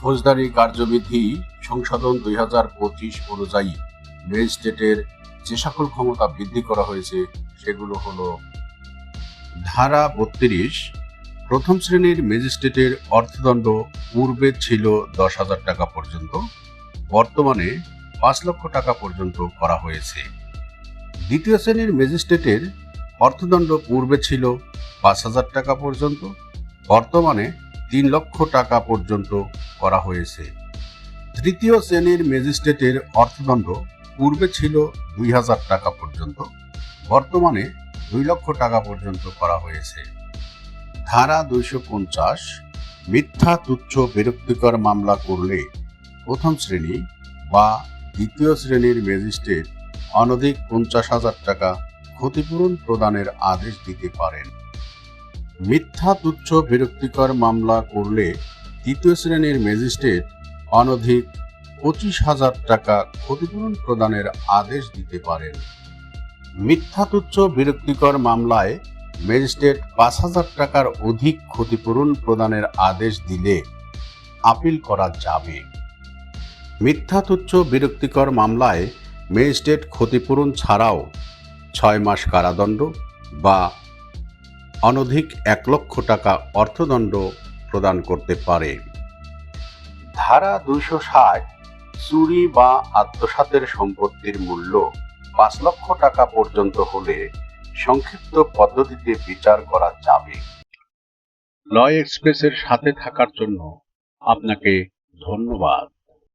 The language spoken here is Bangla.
ফৌজদারি কার্যবিধি সংশোধন দুই হাজার পঁচিশ অনুযায়ী ম্যাজিস্ট্রেটের যে সকল ক্ষমতা বৃদ্ধি করা হয়েছে, সেগুলো হলো ধারা বত্রিশ, প্রথম শ্রেণির ম্যাজিস্ট্রেটের অর্থদণ্ড পূর্বে ছিল দশ হাজার টাকা পর্যন্ত, বর্তমানে পাঁচ লক্ষ টাকা পর্যন্ত করা হয়েছে। দ্বিতীয় শ্রেণির ম্যাজিস্ট্রেটের অর্থদণ্ড পূর্বে ছিল পাঁচ হাজার টাকা পর্যন্ত, বর্তমানে তিন লক্ষ টাকা পর্যন্ত করা হয়েছে। তৃতীয় শ্রেণির ম্যাজিস্ট্রেটের অর্থদণ্ড পূর্বে ছিল দুই হাজার টাকা পর্যন্ত, বর্তমানে দুই লক্ষ টাকা পর্যন্ত করা হয়েছে। ধারা দুইশো পঞ্চাশ, মিথ্যা তুচ্ছ বিরক্তিকর মামলা করলে প্রথম শ্রেণি বা দ্বিতীয় শ্রেণির ম্যাজিস্ট্রেট অনধিক পঞ্চাশ হাজার টাকা ক্ষতিপূরণ প্রদানের আদেশ দিতে পারেন। মিথ্যা তুচ্ছ বিরক্তিকর মামলা করলে তৃতীয় শ্রেণির ম্যাজিস্ট্রেট অনধিক পঁচিশ হাজার টাকা ক্ষতিপূরণ প্রদানের আদেশ দিতে পারেন। মিথ্যা তুচ্ছ বিরক্তিকর মামলায় ম্যাজিস্ট্রেট পাঁচ হাজার টাকার অধিক ক্ষতিপূরণ প্রদানের আদেশ দিলে আপিল করা যাবে। মিথ্যা তুচ্ছ বিরক্তিকর মামলায় ম্যাজিস্ট্রেট ক্ষতিপূরণ ছাড়াও ছয় মাস কারাদণ্ড বা অনধিক এক লক্ষ টাকা অর্থদণ্ড প্রদান করতে পারে। ধারা দুইশো ষাট চুরি বা আত্মসাতের সম্পত্তির মূল্য পাঁচ লক্ষ টাকা পর্যন্ত হলে সংক্ষিপ্ত পদ্ধতিতে বিচার করা যাবে। লয় এক্সপ্রেসের সাথে থাকার জন্য আপনাকে ধন্যবাদ।